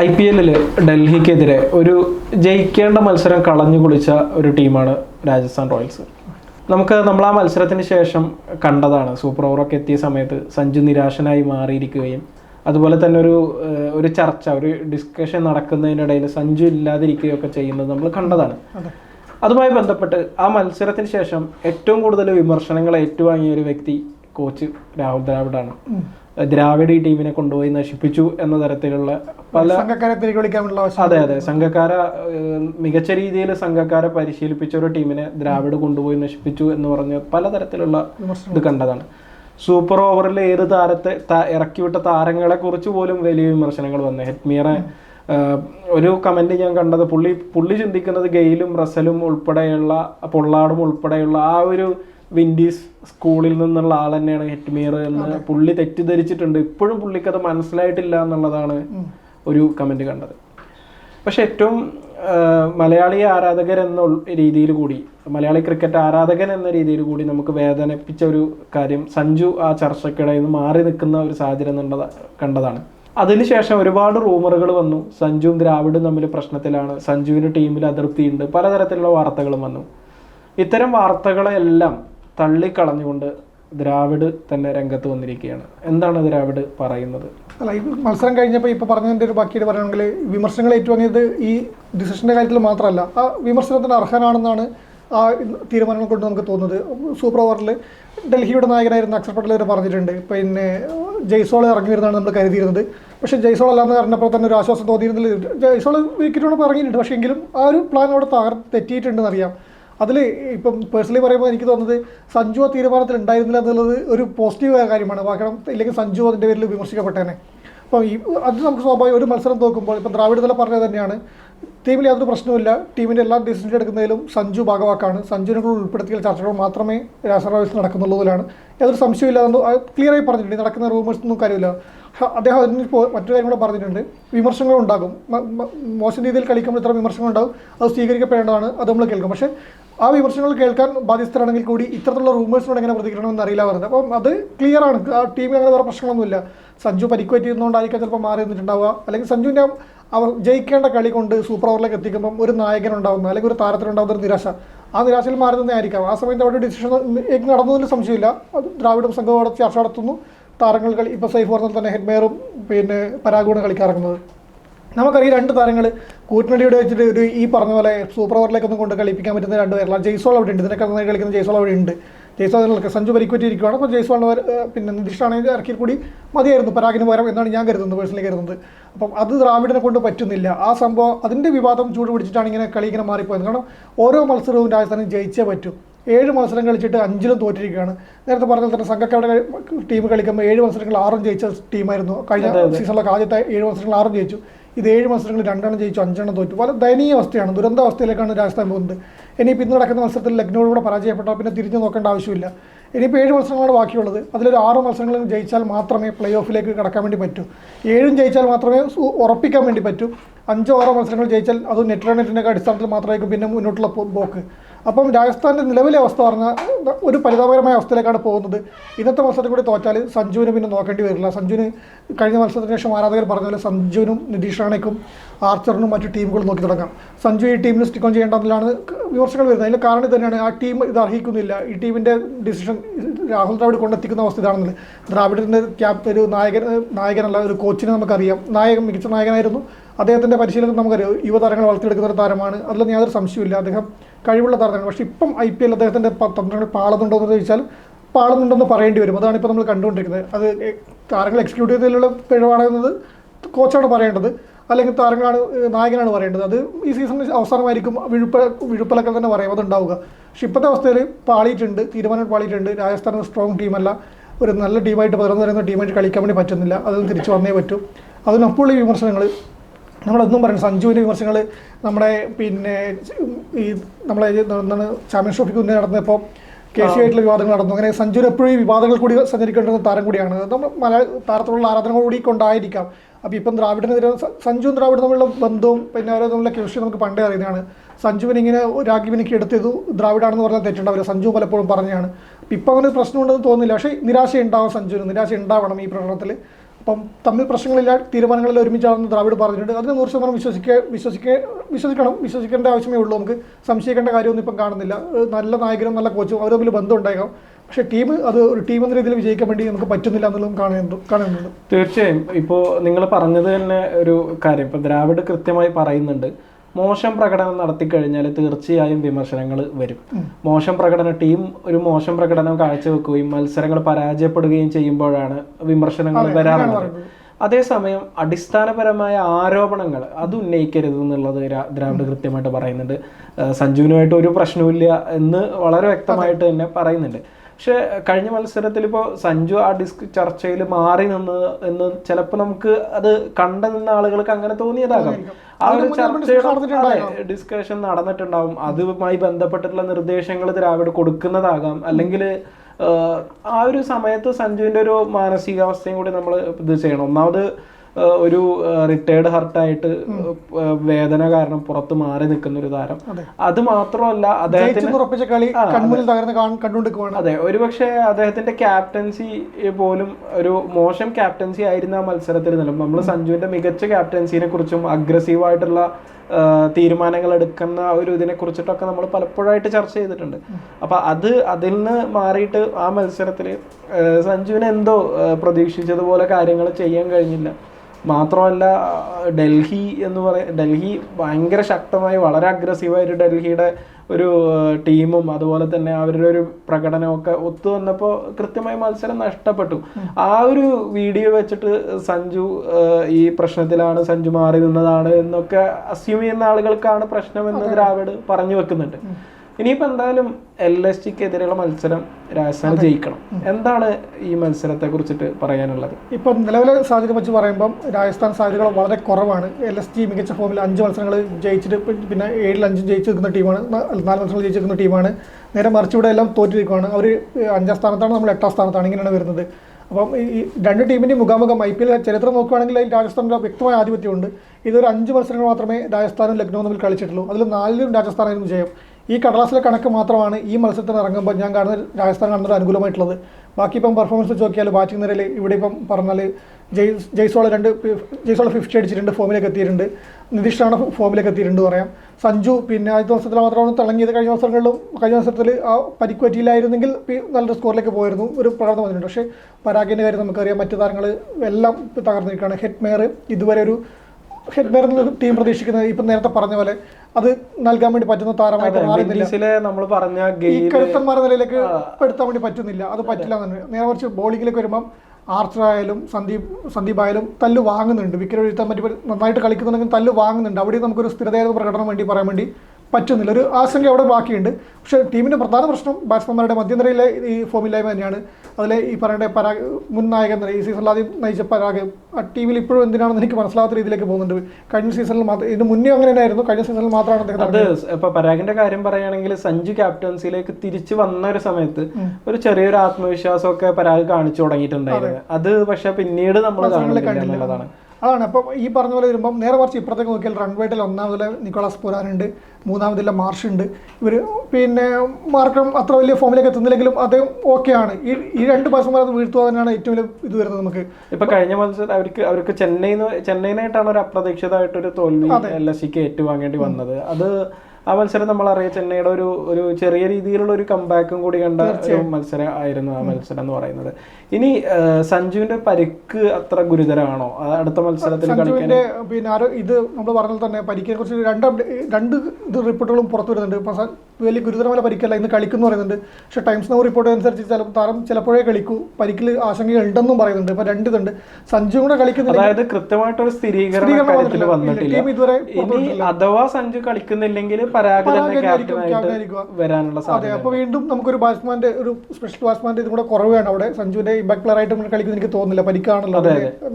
I P എല്ലിൽ ഡൽഹിക്കെതിരെ ഒരു ജയിക്കേണ്ട മത്സരം കളഞ്ഞു കുളിച്ച ഒരു ടീമാണ് രാജസ്ഥാൻ റോയൽസ്. നമുക്ക് നമ്മൾ ആ മത്സരത്തിന് ശേഷം കണ്ടതാണ് സൂപ്പർ ഓവറൊക്കെ എത്തിയ സമയത്ത് സഞ്ജു നിരാശനായി മാറിയിരിക്കുകയും അതുപോലെ തന്നെ ഒരു ഒരു ചർച്ച ഒരു ഡിസ്കഷൻ നടക്കുന്നതിനിടയിൽ സഞ്ജു ഇല്ലാതിരിക്കുകയൊക്കെ ചെയ്യുന്നത് നമ്മൾ കണ്ടതാണ്. അതുമായി ബന്ധപ്പെട്ട് ആ മത്സരത്തിന് ശേഷം ഏറ്റവും കൂടുതൽ വിമർശനങ്ങൾ ഏറ്റുവാങ്ങിയ ഒരു വ്യക്തി കോച്ച് രാഹുൽ ദ്രാവിഡാണ്. ദ്രാവിഡ് ഈ ടീമിനെ കൊണ്ടുപോയി നശിപ്പിച്ചു എന്ന തരത്തിലുള്ള പല സംഘക്കാരെ തിരികെ വിളിക്കാനുള്ള അതെ അതെ. സംഘക്കാര മികച്ച രീതിയിൽ സംഘക്കാരെ പരിശീലിപ്പിച്ച ഒരു ടീമിനെ ദ്രാവിഡ് കൊണ്ടുപോയി നശിപ്പിച്ചു എന്ന് പറഞ്ഞ് പലതരത്തിലുള്ള ഇത് കണ്ടതാണ്. സൂപ്പർ ഓവറിൽ ഏത് താരത്തെ ഇറക്കിവിട്ട താരങ്ങളെ കുറിച്ച് പോലും വലിയ വിമർശനങ്ങൾ വന്നു. ഹെറ്റ്മിയറെ ഒരു കമന്റ് ഞാൻ കണ്ടത് പുള്ളി പുള്ളി ചിന്തിക്കുന്നത് ഗെയിലും റസലും ഉൾപ്പെടെയുള്ള പൊള്ളാടും ഉൾപ്പെടെയുള്ള ആ ഒരു വിൻഡീസ് സ്കൂളിൽ നിന്നുള്ള ആൾ തന്നെയാണ് ഹെറ്റ്മിയർ എന്ന് പുള്ളി തെറ്റിദ്ധരിച്ചിട്ടുണ്ട്. ഇപ്പോഴും പുള്ളിക്കത് മനസ്സിലായിട്ടില്ല എന്നുള്ളതാണ് ഒരു കമന്റ് കണ്ടത്. പക്ഷെ ഏറ്റവും മലയാളി ആരാധകർ എന്ന രീതിയിൽ കൂടി മലയാളി ക്രിക്കറ്റ് ആരാധകൻ എന്ന രീതിയിൽ കൂടി നമുക്ക് വേദനിപ്പിച്ച ഒരു കാര്യം സഞ്ജു ആ ചർച്ചക്കിടയിൽ നിന്ന് മാറി നിൽക്കുന്ന ഒരു സാഹചര്യം കണ്ടത കണ്ടതാണ്. അതിനുശേഷം ഒരുപാട് റൂമറുകൾ വന്നു. സഞ്ജുവും ദ്രാവിഡും തമ്മിൽ പ്രശ്നത്തിലാണ്. സഞ്ജുവിന് ടീമിൽ അതിർത്തിയുണ്ട് പലതരത്തിലുള്ള വാർത്തകളും വന്നു. ഇത്തരം വാർത്തകളെല്ലാം തള്ളിക്കളഞ്ഞുകൊണ്ട് ദ്രാവിഡ് തന്നെ രംഗത്ത് വന്നിരിക്കുകയാണ്. എന്താണ് ദ്രാവിഡ് പറയുന്നത്? അല്ല ഈ മത്സരം കഴിഞ്ഞപ്പോൾ ഇപ്പോൾ പറഞ്ഞതിന്റെ ഒരു ബാക്കിയിട്ട് പറയുകയാണെങ്കിൽ വിമർശനങ്ങൾ ഏറ്റുവാങ്ങിയത് ഈ ഡിസിഷന്റെ കാര്യത്തിൽ മാത്രമല്ല ആ വിമർശനത്തിന് അർഹനാണെന്നാണ് ആ തീരുമാനങ്ങൾ കൊണ്ട് നമുക്ക് തോന്നുന്നത്. സൂപ്പർ ഓവറിൽ ഡൽഹിയുടെ നായകനായിരുന്ന അക്ഷർ പട്ടേൽ പറഞ്ഞിട്ടുണ്ട്. പിന്നെ ജയ്സോൾ ഇറങ്ങി വരുന്നതാണ് നമ്മൾ കരുതിയിരുന്നത്. പക്ഷേ ജയ്സോൾ അല്ലാന്ന് പറഞ്ഞപ്പോൾ തന്നെ ഒരു ആശ്വാസം തോന്നിയിരുന്നില്ല. ജയ്സോൾ വിക്കറ്റോട് ഇറങ്ങിയിട്ടുണ്ട്. പക്ഷേ എങ്കിലും ആ ഒരു പ്ലാൻ അവിടെ തകർ തെറ്റിയിട്ടുണ്ടെന്ന് അറിയാം. അതിൽ ഇപ്പം പേഴ്സണലി പറയുമ്പോൾ എനിക്ക് തോന്നുന്നത് സഞ്ജു ആ തീരുമാനത്തിൽ ഉണ്ടായിരുന്നില്ല എന്നുള്ളത് ഒരു പോസിറ്റീവ് കാര്യമാണ്. കാരണം ഇല്ലെങ്കിൽ സഞ്ജു അതിന്റെ പേരിൽ വിമർശിക്കപ്പെട്ടേനെ. അപ്പോൾ ഈ അത് നമുക്ക് സ്വാഭാവിക ഒരു മത്സരം നോക്കുമ്പോൾ ഇപ്പം ദ്രാവിഡ് തല പറഞ്ഞത് തന്നെയാണ്. ടീമിൽ യാതൊരു പ്രശ്നവുമില്ല ടീമിന്റെ എല്ലാ ഡിസിഷൻ എടുക്കുന്നതിലും സഞ്ജു ഭാഗവാക്കാണ്. സഞ്ജുവിനെ കൂടെ ഉൾപ്പെടുത്തിയ ചർച്ചകൾ മാത്രമേ രാഷ്ട്രീയ നടക്കുന്നുള്ളതിലാണ് യാതൊരു സംശയമില്ല ക്ലിയറായി പറഞ്ഞിട്ടുണ്ട്. നടക്കുന്ന റൂമേഴ്സ് ഒന്നും കാര്യമില്ല. അദ്ദേഹം അതിന് മറ്റൊരു കാര്യം കൂടെ പറഞ്ഞിട്ടുണ്ട്. വിമർശനങ്ങൾ ഉണ്ടാകും. മോശം രീതിയിൽ കളിക്കുമ്പോൾ ഇത്ര വിമർശനങ്ങൾ ഉണ്ടാകും. അത് സ്വീകരിക്കപ്പെടേണ്ടതാണ്. അത് നമ്മൾ കേൾക്കും. പക്ഷേ ആ വിമർശനങ്ങൾ കേൾക്കാൻ ബാധ്യസ്ഥരാണെങ്കിൽ കൂടി ഇത്തരത്തിലുള്ള റൂമേഴ്സിനോട് എങ്ങനെ പ്രതികരിക്കണമെന്ന് അറിയില്ല പറഞ്ഞത്. അപ്പം അത് ക്ലിയർ ആണ്. ആ ടീമിൽ അങ്ങനെ വേറെ പ്രശ്നങ്ങളൊന്നുമില്ല. സഞ്ജു പരിക്ക് പറ്റിയിരുന്നുകൊണ്ടായിരിക്കാം ചിലപ്പോൾ മാറി നിന്നിട്ടുണ്ടാവുക. അല്ലെങ്കിൽ സഞ്ജുവിന്റെ അവർ ജയിക്കേണ്ട കളി കൊണ്ട് സൂപ്പർ ഓവറിലേക്ക് എത്തിക്കുമ്പം ഒരു നായകൻ ഉണ്ടാവുന്ന അല്ലെങ്കിൽ ഒരു താരത്തിനുണ്ടാവുന്ന ഒരു നിരാശ. ആ നിരാശയിൽ മാറി നിന്നായിരിക്കാം ആ സമയത്ത് അവിടെ ഡിസിഷൻ നടന്നതിൽ സംശയമില്ല. അത് ദ്രാവിഡും സംഘവും ചർച്ച നടത്തുന്നു. താരങ്ങൾ ഇപ്പോൾ സൈഫ് പറഞ്ഞാൽ തന്നെ ഹെഡ്മെയറും പിന്നെ പരാഗുണ് കളിക്കാറുള്ളത് നമുക്കറിയാം രണ്ട് താരങ്ങൾ കൂറ്റനടിയുടെ വെച്ചിട്ട് ഒരു ഈ പറഞ്ഞ പോലെ സൂപ്പർ ഓവറിലേക്കൊന്നും കൊണ്ട് കളിപ്പിക്കാൻ പറ്റുന്ന രണ്ട് പേരല്ല ജയ്സോൾ അവിടെ ഉണ്ട്. ഇതിനൊക്കെ നന്നായി കളിക്കുന്ന ജയ്സോൾ അവിടെ ഉണ്ട്. ജയ്സോൾ അതിനൊക്കെ സഞ്ജു പരിക്കുപറ്റിയിരിക്കുകയാണ് അപ്പോൾ ജയ്സോളിന് പിന്നെ നിതീഷാണെങ്കിൽ ഇറക്കി കൂടി മതിയായിരുന്നു. പരാഗിന് പകരം എന്നാണ് ഞാൻ കരുതുന്നത് പേഴ്സണലി കരുതുന്നത്. അപ്പം അത് ദ്രാവിഡിനെ കൊണ്ട് പറ്റുന്നില്ല. ആ സംഭവം അതിന്റെ വിവാദം ചൂട് പിടിച്ചിട്ടാണ് ഇങ്ങനെ കളി ഇങ്ങനെ മാറിപ്പോയത്. കാരണം ഓരോ മത്സരവും രാജസ്ഥാനും ജയിച്ചേ പറ്റൂ. ഏഴ് മത്സരം കളിച്ചിട്ട് അഞ്ചിലും തോറ്റിരിക്കുകയാണ്. നേരത്തെ പറഞ്ഞ തന്നെ സംഘക്കാരുടെ ടീം കളിക്കുമ്പോൾ ഏഴ് മത്സരങ്ങൾ ആറും ജയിച്ച ടീമായിരുന്നു. കഴിഞ്ഞ സീസണിലൊക്കെ ആദ്യത്തെ ഏഴ് മത്സരങ്ങൾ ആറും ജയിച്ചു. ഇത് ഏഴ് മത്സരങ്ങൾ രണ്ടെണ്ണം ജയിച്ചു അഞ്ചെണ്ണം തോറ്റു. വളരെ ദയനീയ അവസ്ഥയാണ്. ദുരന്ത അവസ്ഥയിലേക്കാണ് രാജസ്ഥാൻ പോകുന്നത്. ഇനിയിപ്പോൾ ഇന്ന് നടക്കുന്ന മത്സരത്തിൽ ലക്നോട് കൂടെ പരാജയപ്പെട്ടാൽ പിന്നെ തിരിഞ്ഞു നോക്കേണ്ട ആവശ്യമില്ല. ഇനിയിപ്പോൾ ഏഴ് മത്സരങ്ങളാണ് ബാക്കിയുള്ളത്. അതിലൊരു ആറ് മത്സരങ്ങളും ജയിച്ചാൽ മാത്രമേ പ്ലേ ഓഫിലേക്ക് കടക്കാൻ വേണ്ടി പറ്റൂ. ഏഴും ജയിച്ചാൽ മാത്രമേ ഉറപ്പിക്കാൻ വേണ്ടി പറ്റൂ. അഞ്ചോ ആറോ മത്സരങ്ങൾ ജയിച്ചാൽ അത് നെറ്റ് റണ്ണിന്റെ അടിസ്ഥാനത്തിൽ മാത്രമായിരിക്കും പിന്നെ മുന്നോട്ടുള്ള പോക്ക്. അപ്പം രാജസ്ഥാന്റെ നിലവിലെ അവസ്ഥ പറഞ്ഞാൽ ഒരു പരിതാപകരമായ അവസ്ഥയിലേക്കാണ് പോകുന്നത്. ഇന്നത്തെ മത്സരത്തിൽ കൂടി തോറ്റാൽ സഞ്ജുവിന് പിന്നെ നോക്കേണ്ടി വരില്ല. സഞ്ജുവിന് കഴിഞ്ഞ മത്സരത്തിന് ശേഷം ആരാധകർ പറഞ്ഞ പോലെ സഞ്ജുവിനും നിതീഷ് റാണയ്ക്കും ആർച്ചറിനും മറ്റു ടീമുകളും നോക്കി തുടങ്ങാം. സഞ്ജു ഈ ടീമിന് സ്റ്റിക്കോൺ ചെയ്യേണ്ടതിലാണ് വിമർശകൾ വരുന്നത്. അതിന്റെ കാരണം തന്നെയാണ് ആ ടീം ഇത് അർഹിക്കുന്നില്ല. ഈ ടീമിന്റെ ഡിസിഷൻ രാഹുൽ ദ്രാവിഡ് കൊണ്ടെത്തിക്കുന്ന അവസ്ഥ ഇതാണെന്നില്ല ദ്രാവിഡിന്റെ ക്യാപ്റ്റൻ ഒരു നായകൻ നായകനല്ല ഒരു കോച്ചിനെ നമുക്കറിയാം. നായകൻ മികച്ച നായകനായിരുന്നു. അദ്ദേഹത്തിന്റെ പരിശീലനം നമുക്കറിയാം. യുവതാരങ്ങൾ വളർത്തിയെടുക്കുന്ന ഒരു താരമാണ്. അതിലൊന്നും യാതൊരു സംശയമില്ല അദ്ദേഹം കഴിവുള്ള താരമാണ്. പക്ഷേ ഇപ്പം ഐ പി എൽ അദ്ദേഹത്തിന്റെ തന്ത്രങ്ങൾ പാളുന്നുണ്ടോ എന്ന് ചോദിച്ചാൽ പാളുന്നുണ്ടെന്ന് പറയേണ്ടി വരും. അതാണ് ഇപ്പോൾ നമ്മൾ കണ്ടുകൊണ്ടിരിക്കുന്നത്. അത് താരങ്ങൾ എക്സിക്യൂട്ട് ചെയ്തതിലുള്ള പിഴവാണെന്നത് കോച്ചാണ് പറയേണ്ടത്. അല്ലെങ്കിൽ താരങ്ങളാണ് നായകനാണ് പറയേണ്ടത്. അത് ഈ സീസണിൽ അവസാനമായിരിക്കും വിഴുപ്പ വിഴുപ്പലൊക്കെ തന്നെ പറയും. അതുണ്ടാവുക. പക്ഷേ ഇപ്പോഴത്തെ അവസ്ഥയിൽ പാളിയിട്ടുണ്ട് തീരുമാനം പാളിയിട്ടുണ്ട്. രാജസ്ഥാൻ സ്ട്രോങ് ടീമല്ല ഒരു നല്ല ടീമായിട്ട് പകർന്നു വരുന്ന ടീമായിട്ട് കളിക്കാൻ വേണ്ടി പറ്റുന്നില്ല. അത് തിരിച്ചു വന്നേ പറ്റൂ. അതിനപ്പോഴുള്ള വിമർശനങ്ങൾ. നമ്മളെന്നും പറയുന്നത് സഞ്ജുവിന്റെ വിമർശനങ്ങൾ നമ്മുടെ പിന്നെ ഈ നമ്മളെ എന്താണ് ചാമ്പ്യൻസ് ട്രോഫിക്ക് മുന്നേ നടന്നപ്പോൾ കെ സി ആയിട്ടുള്ള വിവാദങ്ങൾ നടന്നു. അങ്ങനെ സഞ്ജു എപ്പോഴും വിവാദങ്ങൾ കൂടി സഞ്ചരിക്കേണ്ടുന്ന താരം കൂടിയാണ്. നമ്മൾ മലയാള താരത്തിലുള്ള ആരാധന കൂടി കൊണ്ടായിരിക്കാം. അപ്പോൾ ഇപ്പം ദ്രാവിഡിനെതിരെ സഞ്ജു സഞ്ജുവും ദ്രാവിഡും തമ്മിലുള്ള ബന്ധവും പിന്നെ അവരെ തമ്മിലുള്ള കെമിസ്ട്രി നമുക്ക് പണ്ടേ അറിയുന്നതാണ്. സഞ്ജുവിനെ ഇങ്ങനെ രാഗിവിനിക്ക് എടുത്തത് ദ്രാവിഡാണെന്ന് പറഞ്ഞാൽ തെറ്റുണ്ടാവില്ല സഞ്ജു പലപ്പോഴും പറഞ്ഞാണ് അപ്പം ഇപ്പം അങ്ങനെ പ്രശ്നമുണ്ടെന്ന് തോന്നുന്നില്ല. പക്ഷേ നിരാശ ഉണ്ടാവും സഞ്ജുവിന്. നിരാശ ഉണ്ടാവണം ഈ പ്രകടനത്തിൽ. അപ്പം തമ്മിൽ പ്രശ്നങ്ങളില്ല തീരുമാനങ്ങളിൽ ഒരുമിച്ചാണെന്ന് ദ്രാവിഡ് പറഞ്ഞിട്ടുണ്ട്. അതിന് നൂറ് ശതമാനം വിശ്വസിക്കുക വിശ്വസിക്കുക വിശ്വസിക്കണം വിശ്വസിക്കേണ്ട ആവശ്യമേ ഉള്ളൂ നമുക്ക്. സംശയിക്കേണ്ട കാര്യമൊന്നും ഇപ്പം കാണുന്നില്ല. നല്ല നായകനും നല്ല കോച്ചും അവർ തമ്മിൽ ബന്ധം ഉണ്ടായേക്കാം പക്ഷേ ടീം അത് ഒരു ടീം എന്ന രീതിയിൽ വിജയിക്കാൻ വേണ്ടി നമുക്ക് പറ്റുന്നില്ല എന്നുള്ളതും കാണുന്നുണ്ട് കാണുന്നുണ്ട്. തീർച്ചയായും. ഇപ്പോൾ നിങ്ങൾ പറഞ്ഞത് തന്നെ ഒരു കാര്യം. ഇപ്പോൾ ദ്രാവിഡ് കൃത്യമായി പറയുന്നുണ്ട്. മോശം പ്രകടനം നടത്തി കഴിഞ്ഞാൽ തീർച്ചയായും വിമർശനങ്ങൾ വരും. മോശം പ്രകടനം ടീം ഒരു മോശം പ്രകടനം കാഴ്ചവെക്കുകയും മത്സരങ്ങൾ പരാജയപ്പെടുകയും ചെയ്യുമ്പോഴാണ് വിമർശനങ്ങൾ വരാറുള്ളത്. അതേസമയം അടിസ്ഥാനപരമായ ആരോപണങ്ങൾ അത് ഉന്നയിക്കരുത് എന്നുള്ളത് ദ്രാവിഡ് കൃത്യമായിട്ട് പറയുന്നുണ്ട്. സഞ്ജുവിനുമായിട്ട് ഒരു പ്രശ്നവുമില്ല എന്ന് വളരെ വ്യക്തമായിട്ട് തന്നെ പറയുന്നുണ്ട്. പക്ഷെ കഴിഞ്ഞ മത്സരത്തിൽ ഇപ്പോൾ സഞ്ജു ആ ഡിസ്ക് ചർച്ചയിൽ മാറി നിന്ന് എന്ന് ചിലപ്പോൾ നമുക്ക് അത് കണ്ടു നിന്ന ആളുകൾക്ക് അങ്ങനെ തോന്നിയതാകാം. ആ ഒരു ചർച്ചയുടെ ഡിസ്കഷൻ നടന്നിട്ടുണ്ടാവും. അതുമായി ബന്ധപ്പെട്ടിട്ടുള്ള നിർദ്ദേശങ്ങൾ ദ്രാവിഡ് കൊടുക്കുന്നതാകാം. അല്ലെങ്കിൽ ആ ഒരു സമയത്ത് സഞ്ജുവിന്റെ ഒരു മാനസികാവസ്ഥയും കൂടി നമ്മൾ ഇത് ചെയ്യണം. ഒന്നാമത് ഒരു റിട്ടയർഡ് ഹർട്ടായിട്ട് വേദന കാരണം പുറത്ത് മാറി നിൽക്കുന്ന ഒരു താരം. അത്. മാത്രമല്ല അദ്ദേഹത്തിന് അതെ. ഒരുപക്ഷെ അദ്ദേഹത്തിന്റെ ക്യാപ്റ്റൻസി പോലും ഒരു മോശം ക്യാപ്റ്റൻസി ആയിരുന്നു ആ മത്സരത്തിൽ നിന്നും നമ്മൾ സഞ്ജുവിന്റെ മികച്ച ക്യാപ്റ്റൻസിനെ കുറിച്ചും അഗ്രസീവ് ആയിട്ടുള്ള തീരുമാനങ്ങൾ എടുക്കുന്ന ഒരു ഇതിനെ കുറിച്ചിട്ടൊക്കെ നമ്മൾ പലപ്പോഴായിട്ട് ചർച്ച ചെയ്തിട്ടുണ്ട്. അപ്പൊ അത് അതിൽ നിന്ന് മാറിയിട്ട് ആ മത്സരത്തിൽ സഞ്ജുവിന് എന്തോ പ്രതീക്ഷിച്ചതുപോലെ കാര്യങ്ങൾ ചെയ്യാൻ കഴിഞ്ഞില്ല. മാത്രമല്ല ഡൽഹി എന്ന് പറയ ഡൽഹി ഭയങ്കര ശക്തമായി വളരെ അഗ്രസീവായ ഒരു ഡൽഹിയുടെ ഒരു ടീമും അതുപോലെ തന്നെ അവരുടെ ഒരു പ്രകടനമൊക്കെ ഒത്തു വന്നപ്പോൾ കൃത്യമായി മത്സരം നഷ്ടപ്പെട്ടു. ആ ഒരു വീഡിയോ വെച്ചിട്ട് സഞ്ജു ഈ പ്രശ്നത്തിലാണ് സഞ്ജു മാറി നിന്നതാണ് എന്നൊക്കെ അസ്യൂം ചെയ്യുന്ന ആളുകൾക്കാണ് പ്രശ്നമെന്ന് ദ്രാവിഡ് പറഞ്ഞു വെക്കുന്നുണ്ട്. ഇനിയിപ്പോ എന്തായാലും എൽ എസ് ടിക്കെതിരെയുള്ള മത്സരം രാജസ്ഥാൻ ജയിക്കണം. എന്താണ് ഈ മത്സരത്തെ കുറിച്ചിട്ട് പറയാനുള്ളത്? ഇപ്പം നിലവിലെ സാഹചര്യം വെച്ച് പറയുമ്പം രാജസ്ഥാൻ സാധ്യതകൾ വളരെ കുറവാണ്. എൽ എസ് ടി മികച്ച ഫോമിൽ അഞ്ച് മത്സരങ്ങൾ ജയിച്ചിട്ട് പിന്നെ ഏഴിൽ അഞ്ചും ജയിച്ചു നിൽക്കുന്ന ടീമാണ് നാല് മത്സരങ്ങൾ ജയിച്ചു നിൽക്കുന്ന ടീമാണ്. നേരെ മറിച്ച് ഇവിടെ എല്ലാം തോറ്റിരിക്കുകയാണ് അവർ അഞ്ചാം സ്ഥാനത്താണ് നമ്മൾ എട്ടാം സ്ഥാനത്താണ് ഇങ്ങനെയാണ് വരുന്നത്. അപ്പം ഈ രണ്ട് ടീമിന്റെ മുഖാമുഖം ഐ പി എൽ ചരിത്രം നോക്കുകയാണെങ്കിൽ അതിൽ രാജസ്ഥാനിന്റെ വ്യക്തമായ ആധിപത്യമുണ്ട്. ഇതൊരു അഞ്ച് മത്സരങ്ങൾ മാത്രമേ രാജസ്ഥാനും ലക്നൌ തമ്മിൽ കളിച്ചിട്ടുള്ളൂ. അതിൽ നാലിലും രാജസ്ഥാനായിരുന്നു ജയം ഈ കടലാസിലെ കണക്ക് മാത്രമാണ് ഈ മത്സരത്തിന് ഇറങ്ങുമ്പോൾ ഞാൻ കാണുന്ന രാജസ്ഥാൻ കാണുന്നത് അനുകൂലമായിട്ടുള്ളത്. ബാക്കി ഇപ്പം പെർഫോമൻസ് വെച്ച് നോക്കിയാൽ ബാറ്റിംഗ് നിരയിൽ ഇവിടെ ഇപ്പം പറഞ്ഞാൽ ജയ് ജയ്സോള രണ്ട് ജയ്സോള ഫിഫ്റ്റി അടിച്ചിട്ടുണ്ട് ഫോമിലേക്ക് എത്തിയിട്ടുണ്ട്. നിതീഷ് റാണ ഫോമിലേക്ക് എത്തിയിട്ടുണ്ട് പറയാം. സഞ്ജു പിന്നെ ആദ്യത്തെ മത്സരത്തിൽ മാത്രമാണ് തിളങ്ങിയത്. കഴിഞ്ഞ മത്സരങ്ങളിലും കഴിഞ്ഞ മത്സരത്തിൽ ആ പരിക്ക് പറ്റിയില്ലായിരുന്നെങ്കിൽ നല്ലൊരു സ്കോറിലേക്ക് പോയിരുന്നു. ഒരു പ്രകടനം വന്നിട്ടുണ്ട്. പക്ഷേ പരാഗിന്റെ കാര്യം നമുക്കറിയാം മറ്റു താരങ്ങൾ എല്ലാം തകർന്നിരിക്കുകയാണ് ഹെഡ് മെയർ ഇതുവരെ ഒരു ഹെഡ് വേറെ ടീം പ്രതീക്ഷിക്കുന്നത് ഇപ്പം നേരത്തെ പറഞ്ഞ പോലെ അത് നൽകാൻ വേണ്ടി പറ്റുന്ന താരമായിട്ട് മാറുന്നില്ല. നമ്മൾ പറഞ്ഞ ഈ കരുത്തന്മാരുടെ നിലയിലേക്ക് പെടുത്താൻ വേണ്ടി പറ്റുന്നില്ല. അത് പറ്റില്ല എന്ന് നേരെ കുറച്ച് ബോളിങ്ങിലേക്ക് വരുമ്പം ആർച്ചർ ആയാലും സന്ദീപ് സന്ദീപ് ആയാലും തല്ല് വാങ്ങുന്നുണ്ട്. വിക്കറ്റ് വീഴ്ത്താൻ പറ്റി നന്നായിട്ട് കളിക്കുന്നുണ്ടെങ്കിൽ തല്ല് വാങ്ങുന്നുണ്ട്. അവിടെ നമുക്കൊരു സ്ഥിരതയായ പ്രകടനം വേണ്ടി പറയാൻ വേണ്ടി. പറ്റുന്നില്ല. ഒരു ആശങ്ക അവിടെ ബാക്കിയുണ്ട്. പക്ഷേ ടീമിന്റെ പ്രധാന പ്രശ്നം ബാറ്റ്സ്മാൻമാരുടെ മധ്യനിരയിലെ ഈ ഫോമില്ലായ്മ തന്നെയാണ്. അതിലെ ഈ പറയേണ്ട പരാഗ് മുൻ നായകൻ ഈ സീസണിൽ ആദ്യം നയിച്ച പരാഗ്. ആ ടീമിൽ ഇപ്പോഴും എന്തിനാണെന്ന് എനിക്ക് മനസ്സിലാത്ത രീതിയിലേക്ക് പോകുന്നുണ്ട്. കഴിഞ്ഞ സീസണിൽ മാത്രം ഇതിന് മുന്നേ അങ്ങനെ തന്നെയായിരുന്നു. കഴിഞ്ഞ സീസണിൽ മാത്രമാണ് അദ്ദേഹം അത് ഇപ്പോൾ പരാഗിന്റെ കാര്യം പറയുകയാണെങ്കിൽ സഞ്ജു ക്യാപ്റ്റൻസിയിലേക്ക് തിരിച്ചു വന്ന ഒരു സമയത്ത് ഒരു ചെറിയൊരു ആത്മവിശ്വാസമൊക്കെ പരാഗ് കാണിച്ചു തുടങ്ങിയിട്ടുണ്ടായിരുന്നു. അത്. പക്ഷേ പിന്നീട് നമ്മൾ എന്നുള്ളതാണ്. അതാണ്. അപ്പം ഈ പറഞ്ഞ പോലെ വരുമ്പം നേരെ മറിച്ച് ഇപ്പുറത്തേക്ക് നോക്കിയാൽ റൺവേട്ടിൽ ഒന്നാമതിലെ നിക്കോളാസ് പുരാനുണ്ട് മൂന്നാമതിലെ മാർഷ് ഉണ്ട്. ഇവർ പിന്നെ മാർക്കം അത്ര വലിയ ഫോമിലേക്ക് എത്തുന്നില്ലെങ്കിലും അദ്ദേഹം ഓക്കെയാണ് ഈ ഈ രണ്ട് പേഴ്സൺമാർ അത് വീഴ്ത്തുക തന്നെയാണ് ഏറ്റവും വലിയ ഇത് വരുന്നത് നമുക്ക്. ഇപ്പൊ കഴിഞ്ഞ മത്സരം അവർക്ക് അവർക്ക് ചെന്നൈന്ന് ചെന്നൈനായിട്ടാണ് ഒരു അപ്രതീക്ഷിതമായിട്ടൊരു തോൽവി എൽ എസ് സിക്ക് ഏറ്റുവാങ്ങേണ്ടി വന്നത്. അത് ആ മത്സരം നമ്മൾ അറിയാം ചെന്നൈയുടെ ഒരു ഒരു ചെറിയ രീതിയിലുള്ള ഒരു കമ്പാക്കും കൂടി കണ്ട ഒരു മത്സരം ആയിരുന്നു ആ മത്സരം എന്ന് പറയുന്നത്. ഇനി സഞ്ജുവിന്റെ പരിക്ക് അത്ര ഗുരുതരമാണോ? അടുത്ത മത്സരത്തിൽ കളിക്കാൻ? പിന്നെ ഇത് നമ്മൾ പറഞ്ഞാൽ തന്നെ പരിക്കിനെ കുറിച്ച് രണ്ട് രണ്ട് ഇത് റിപ്പോർട്ടുകളും പുറത്തു വരുന്നുണ്ട്. ഇപ്പം വലിയ ഗുരുതരമായ പരിക്കല്ല. ഇന്ന് കളിക്കുന്നു പറയുന്നുണ്ട്. പക്ഷെ ടൈംസ് നോ റിപ്പോർട്ട് അനുസരിച്ച് ചില താരം ചിലപ്പോഴേ കളിക്കൂ. പരിക്കിൽ ആശങ്കയുണ്ടെന്നും പറയുന്നുണ്ട്. ഇപ്പൊ രണ്ട് ഇതുണ്ട്. സഞ്ജു കൂടെ കളിക്കുന്നില്ല അതായത് കൃത്യമായിട്ടൊരു സ്ഥിരീകരണം വന്നിട്ടില്ല. ടീം ഇതുവരെ അഥവാ സഞ്ജു കളിക്കുന്നില്ലെങ്കിൽ വരാനുള്ള അതെ സാധ്യത അപ്പോൾ വീണ്ടും നമുക്കൊരു ബാറ്റ്സ്മാന്റെ ഒരു സ്പെഷ്യൽ ബാറ്റ്സ്മാന്റെ ഇതും കൂടെ കുറവാണ് അവിടെ. സഞ്ജുവിന്റെ ഇമ്പാക്ട് പ്ലെയർ ആയിട്ട് നമ്മൾ കളിക്കുന്ന എനിക്ക് തോന്നുന്നില്ല. പരിക്കാണല്ലോ.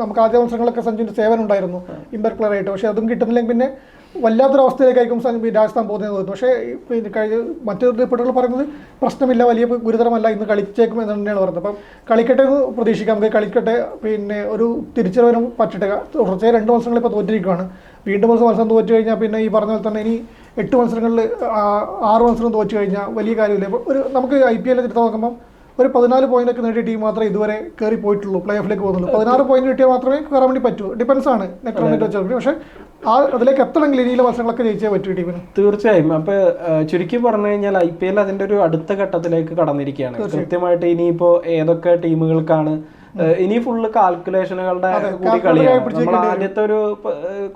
നമുക്ക് ആദ്യ മത്സരങ്ങളൊക്കെ സഞ്ജുവിന്റെ സേവനം ഉണ്ടായിരുന്നു. ഇമ്പാക്ട് പ്ലെയർ ആയിട്ട്. പക്ഷെ അതും കിട്ടുന്നില്ലെങ്കിൽ പിന്നെ വല്ലാത്തൊരു അവസ്ഥയിലേക്കായിരിക്കും സഞ്ജു രാജസ്ഥാൻ പോകുന്നത് പക്ഷേ പിന്നെ കഴിഞ്ഞ മറ്റു റിപ്പോർട്ടുകൾ പറയുന്നത് പ്രശ്നമില്ല വലിയ ഗുരുതരമല്ല ഇന്ന് കളിച്ചേക്കും എന്ന് തന്നെയാണ് പറയുന്നത് അപ്പം കളിക്കട്ടെ എന്ന് പ്രതീക്ഷിക്കാം. നമുക്ക് കളിക്കട്ടെ പിന്നെ ഒരു തിരിച്ചുവരവും പറ്റട്ടെ തുടർച്ചയായി രണ്ട് മത്സരങ്ങൾ ഇപ്പോൾ തോറ്റിരിക്കുകയാണ് വീണ്ടും ഒരു മത്സരം തോറ്റു കഴിഞ്ഞാൽ പിന്നെ ഈ പറഞ്ഞ പോലെ തന്നെ ഇനി എട്ട് മത്സരങ്ങളിൽ ആറ് മത്സരം തോറ്റു കഴിഞ്ഞാൽ വലിയ കാര്യമില്ല. ഒരു നമുക്ക് ഐ പി എല്ലിൽ നോക്കുമ്പം ഒരു പതിനാല് പോയിന്റ് ഒക്കെ നേടിയ ടീം മാത്രമേ ഇതുവരെ കയറി പോയിട്ടുള്ളൂ പ്ലേ ഓഫിലേക്ക് പോകുന്നുള്ളൂ. പതിനാറ് പോയിന്റ് കിട്ടിയാൽ മാത്രമേ കയറാൻ വേണ്ടി പറ്റൂ. ഡിപ്പെൻസ് ആണ് നെറ്റ് റൺ വെച്ചാൽ പക്ഷേ ആ അതിലേക്ക് എത്തണമെങ്കിൽ ഇനിയിലെ മത്സരങ്ങളൊക്കെ ജയിച്ചേ പറ്റൂ ടീമിന് തീർച്ചയായും. അപ്പൊ ചുരുക്കി പറഞ്ഞു കഴിഞ്ഞാൽ ഐ പി എൽ അതിന്റെ ഒരു അടുത്ത ഘട്ടത്തിലേക്ക് കടന്നിരിക്കുകയാണ്. കൃത്യമായിട്ട് ഇനിയിപ്പോ ഏതൊക്കെ ടീമുകൾക്കാണ് ഇനി ഫുള്ള് കാൽക്കുലേഷനുകളുടെ കൂടി കളിയാണ്. നമ്മൾ ആദ്യത്തെ ഒരു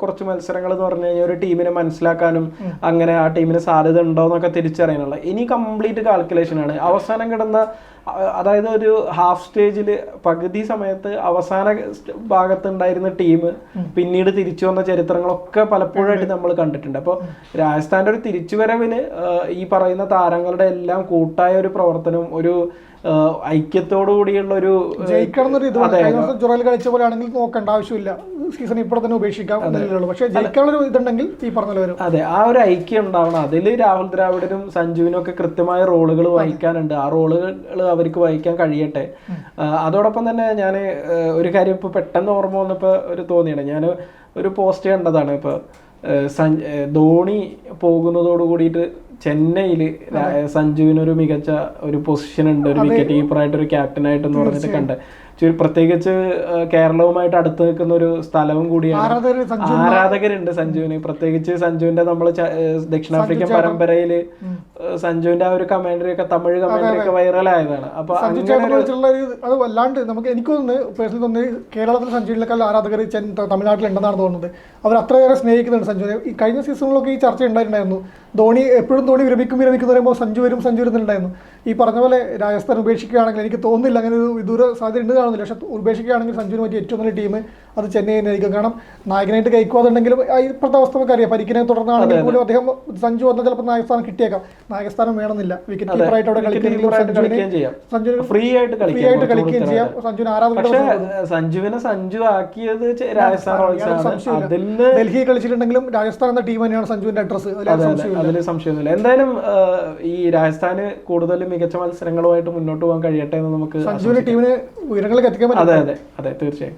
കുറച്ച് മത്സരങ്ങൾ എന്ന് പറഞ്ഞു കഴിഞ്ഞാൽ ഒരു ടീമിനെ മനസ്സിലാക്കാനും അങ്ങനെ ആ ടീമിന് സാധ്യത ഉണ്ടോ എന്നൊക്കെ തിരിച്ചറിയാനുള്ള. ഇനി കംപ്ലീറ്റ് കാൽക്കുലേഷൻ ആണ്. അവസാനം കിടന്ന അതായത് ഒരു ഹാഫ് സ്റ്റേജിൽ പകുതി സമയത്ത് അവസാന ഭാഗത്തുണ്ടായിരുന്ന ഭാഗത്ത് ഉണ്ടായിരുന്ന ടീം പിന്നീട് തിരിച്ചു വന്ന ചരിത്രങ്ങളൊക്കെ പലപ്പോഴായിട്ട് നമ്മൾ കണ്ടിട്ടുണ്ട്. അപ്പോൾ രാജസ്ഥാന്റെ ഒരു തിരിച്ചുവരവിന് ഈ പറയുന്ന താരങ്ങളുടെ എല്ലാം കൂട്ടായ ഒരു പ്രവർത്തനം ഒരു ഐക്യത്തോടു കൂടിയുള്ള ഒരു ജയിക്കണം ജുറയിൽ കളിച്ച പോലെ ആണെങ്കിൽ നോക്കേണ്ട ആവശ്യമില്ല. സീസൺ ഇപ്പോൾ തന്നെ ഉപേക്ഷിക്കാം പക്ഷേ ജയിക്കാനുള്ള ഇതുണ്ടെങ്കിൽ ഈ പറഞ്ഞ വരും. അതെ ആ ഒരു ഐക്യം ഉണ്ടാവണം. അതിൽ രാഹുൽ ദ്രാവിഡനും സഞ്ജുവിനും ഒക്കെ കൃത്യമായ റോളുകൾ വഹിക്കാനുണ്ട്. ആ റോളുകൾ അവർക്ക് വഹിക്കാൻ കഴിയട്ടെ. അതോടൊപ്പം തന്നെ ഞാൻ ഒരു കാര്യം ഇപ്പൊ പെട്ടെന്ന് ഓർമ്മ വന്നപ്പോ ഒരു തോന്നിയാണ്. ഞാൻ ഒരു പോസ്റ്റ് കണ്ടതാണ് ഇപ്പൊ സഞ്ജ് ധോണി പോകുന്നതോട് കൂടിയിട്ട് ചെന്നൈയിൽ സഞ്ജുവിനൊരു മികച്ച ഒരു പൊസിഷൻ ഉണ്ട് ഒരു വിക്കറ്റ് കീപ്പറായിട്ട് ഒരു ക്യാപ്റ്റൻ ക്യാപ്റ്റനായിട്ടെന്ന് പറഞ്ഞിട്ട് കണ്ട്. പ്രത്യേകിച്ച് കേരളവുമായിട്ട് അടുത്ത് നിൽക്കുന്ന ഒരു സ്ഥലവും കൂടിയാണ്. ആരാധകരുണ്ട് സഞ്ജുവിന്. പ്രത്യേകിച്ച് സഞ്ജുവിന്റെ നമ്മൾ ദക്ഷിണാഫ്രിക്കൻ പരമ്പരയിൽ സഞ്ജുവിന്റെ ആ ഒരു കമാൻഡറി ഒക്കെ തമിഴ് കമാൻഡറി ഒക്കെ അപ്പൊ അങ്ങനെ ചേട്ടനെ വെച്ചുള്ള അത് വല്ലാണ്ട് നമുക്ക് എനിക്ക് തോന്നുന്നു പേഴ്സണലി തോന്നുന്നു കേരളത്തിൽ സഞ്ജുവിനേക്കാൾ ആരാധകർ തമിഴ്നാട്ടിൽ തമിഴ്നാട്ടിലുണ്ടെന്നാണ് തോന്നുന്നത്. അവർ അത്രയേറെ സ്നേഹിക്കുന്നുണ്ട് സഞ്ജുവിനെ. കഴിഞ്ഞ സീസണിലൊക്കെ ഈ ചർച്ച ഉണ്ടായിട്ടുണ്ടായിരുന്നു. ധോണി എപ്പോഴും ധോണി വിരമിക്കും വിരമിക്കും എന്ന് പറയുമ്പോൾ സഞ്ജു വരും സഞ്ജു വരുന്നുണ്ടായിരുന്നു. ഈ പറഞ്ഞ പോലെ രാജസ്ഥാൻ ഉപേക്ഷിക്കുകയാണെങ്കിൽ എനിക്ക് തോന്നുന്നില്ല അങ്ങനെ ഒരു വിദൂര സാധ്യത ഉണ്ട് കാണുന്നില്ല. പക്ഷെ ഉപേക്ഷിക്കുകയാണെങ്കിൽ സഞ്ജുവിന് പറ്റിയ ഏറ്റവും നല്ല ടീം അത് ചെന്നൈ തന്നെയായിരിക്കും കാരണം നായകനായിട്ട് കൈക്കുവാതുണ്ടെങ്കിലും ഇപ്പോഴത്തെ അവസ്ഥ നമുക്ക് അറിയാം. പരിക്കിനെ തുടർന്നാണെങ്കിൽ പോലും അദ്ദേഹം സഞ്ജു വന്ന ചിലപ്പോൾ നായകസ്ഥാനം കിട്ടിയേക്കാം. നായകസ്ഥാനം വേണമെന്നില്ല. വിക്കറ്റ് കീപ്പറായിട്ട് അവിടെ കളിക്കുകയും സഞ്ജുവിന് ഫ്രീ ആയിട്ട് ഫ്രീ ആയിട്ട് കളിക്കുകയും ചെയ്യാം. സഞ്ജുവിന് ആരാധന സഞ്ജുവിനെ സഞ്ജു ആക്കിയത് രാജസ്ഥാൻ. ഡൽഹി കളിച്ചിട്ടുണ്ടെങ്കിലും രാജസ്ഥാൻ എന്ന ടീം തന്നെയാണ് സഞ്ജുവിന്റെ അഡ്രസ് അതിൽ സംശയമൊന്നുമില്ല. എന്തായാലും ഈ രാജസ്ഥാന് കൂടുതൽ മികച്ച മത്സരങ്ങളുമായിട്ട് മുന്നോട്ട് പോകാൻ കഴിയട്ടെ എന്ന് നമുക്ക് സഞ്ജുവിന്റെ ടീമിന് ഉയരങ്ങളിലേക്ക് എത്തിക്കാൻ പറ്റും. അതെ അതെ. അതെ തീർച്ചയായും.